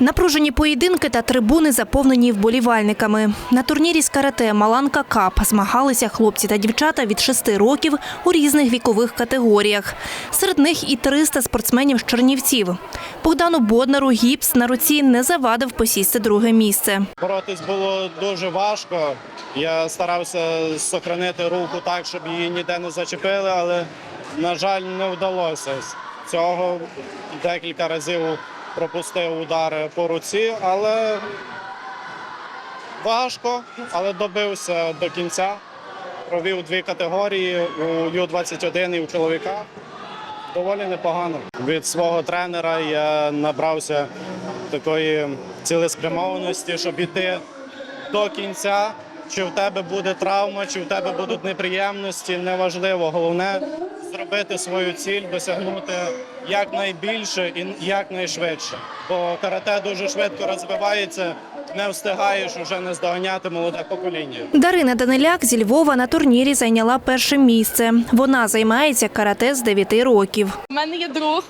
Напружені поєдинки та трибуни заповнені вболівальниками. На турнірі з карате Маланка Кап змагалися хлопці та дівчата від 6 років у різних вікових категоріях. Серед них і 300 спортсменів з Чернівців. Богдану Боднару гіпс на руці не завадив посісти друге місце. Боротись було дуже важко. Я старався сохранити руку так, щоб її ніде не зачепили, але, на жаль, не вдалося. Цього декілька разів пропустив удари по руці, але важко, але добився до кінця. Провів дві категорії у Ю-21 і у чоловіка. Доволі непогано. Від свого тренера я набрався такої цілеспрямованості, щоб іти до кінця. Чи в тебе буде травма, чи в тебе будуть неприємності, неважливо. Головне зробити свою ціль, досягнути якнайбільше і якнайшвидше. Бо карате дуже швидко розвивається, не встигаєш уже не здоганяти молоде покоління. Дарина Даниляк зі Львова на турнірі зайняла перше місце. Вона займається карате з 9 років. У мене є друг,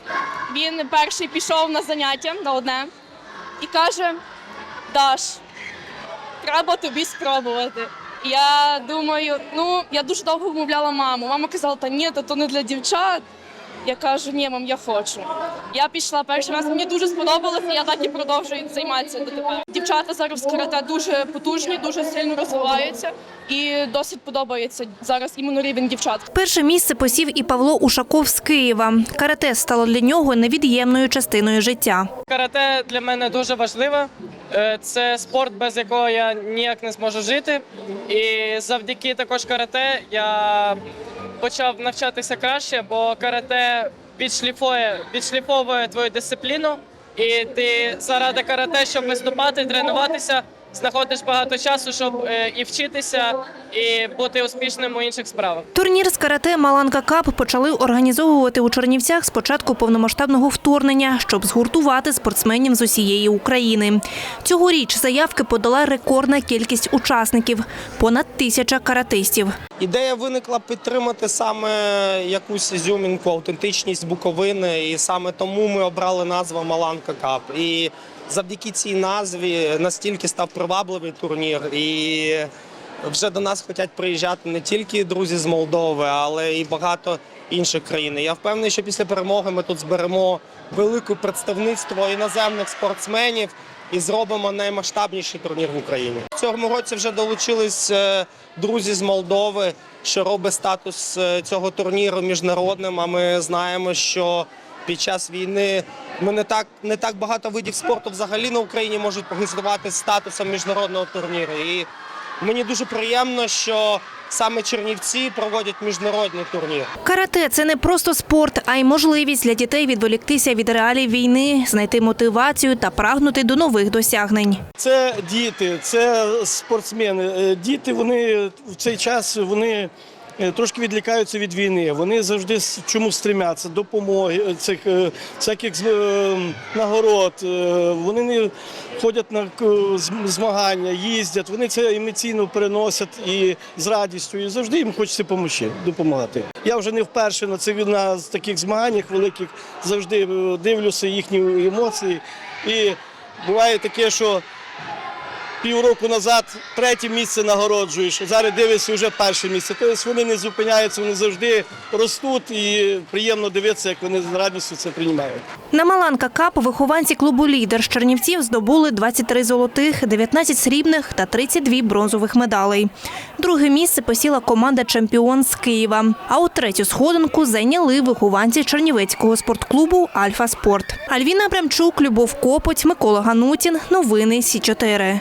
він перший пішов на заняття на одне і каже: Даш, треба тобі спробувати. Я думаю, ну я дуже довго вмовляла маму. Мама казала, та ні, то не для дівчат. Я кажу, ні, мам, я хочу. Я пішла перший раз, мені дуже сподобалося, я так і продовжую займатися дотепер. Дівчата зараз в карате дуже потужні, дуже сильно розвиваються і досить подобається зараз іменно рівень дівчат. Перше місце посів і Павло Ушаков з Києва. Карате стало для нього невід'ємною частиною життя. Карате для мене дуже важливе. Е, Це спорт, без якого я ніяк не зможу жити. І завдяки також карате я почав навчатися краще, бо карате підшліфує, підшліфовує твою дисципліну. І ти заради карате, щоб виступати, тренуватися, знаходиш багато часу, щоб е, і вчитися, і бути успішним у інших справах. Турнір з карате Маланка Кап почали організовувати у Чернівцях з початку повномасштабного вторгнення, щоб згуртувати спортсменів з усієї України. Цьогоріч заявки подала рекордна кількість учасників понад тисяча каратистів. Ідея виникла підтримати саме якусь ізюмінку, аутентичність Буковини, і саме тому ми обрали назву Маланка Кап. І завдяки цій назві настільки став привабливий турнір, і вже до нас хочуть приїжджати не тільки друзі з Молдови, але і багато інших країн. Я впевнений, що після перемоги ми тут зберемо велике представництво іноземних спортсменів і зробимо наймасштабніший турнір в Україні. В цьому році вже долучились е, друзі з Молдови, що робить статус е, цього турніру міжнародним. А ми знаємо, що під час війни ми не так не так багато видів спорту взагалі на Україні можуть погризувати статусом міжнародного турніру. І мені дуже приємно, що саме Чернівці проводять міжнародний турнір. Карате це не просто спорт, а й можливість для дітей відволіктися від реалій війни, знайти мотивацію та прагнути до нових досягнень. Це діти, це спортсмени. Е, Діти вони в цей час вони трошки відлікаються від війни. Вони завжди с- чомусь стремляться, допомоги е, цих е, всяких е, нагород. Е, Вони не ходять на змагання, їздять. Вони це емоційно переносять і з радістю. І завжди їм хочеться допомагати. Я вже не вперше на цих на таких змаганнях великих завжди е, дивлюся їхні емоції. І буває таке, що півроку назад третє місце нагороджуєш, зараз дивишся вже перше місце. Тобто вони не зупиняються, вони завжди ростуть і приємно дивитися, як вони з радістю це приймають. На Маланка Кап вихованці клубу «Лідер» з Чернівців здобули 23 золотих, 19 срібних та 32 бронзових медалей. Друге місце посіла команда «Чемпіон» з Києва. А у третю сходинку зайняли вихованці Чернівецького спортклубу «Альфа Спорт». Альвіна Бремчук, Любов Копоть, Микола Ганутін. Новини Сі 4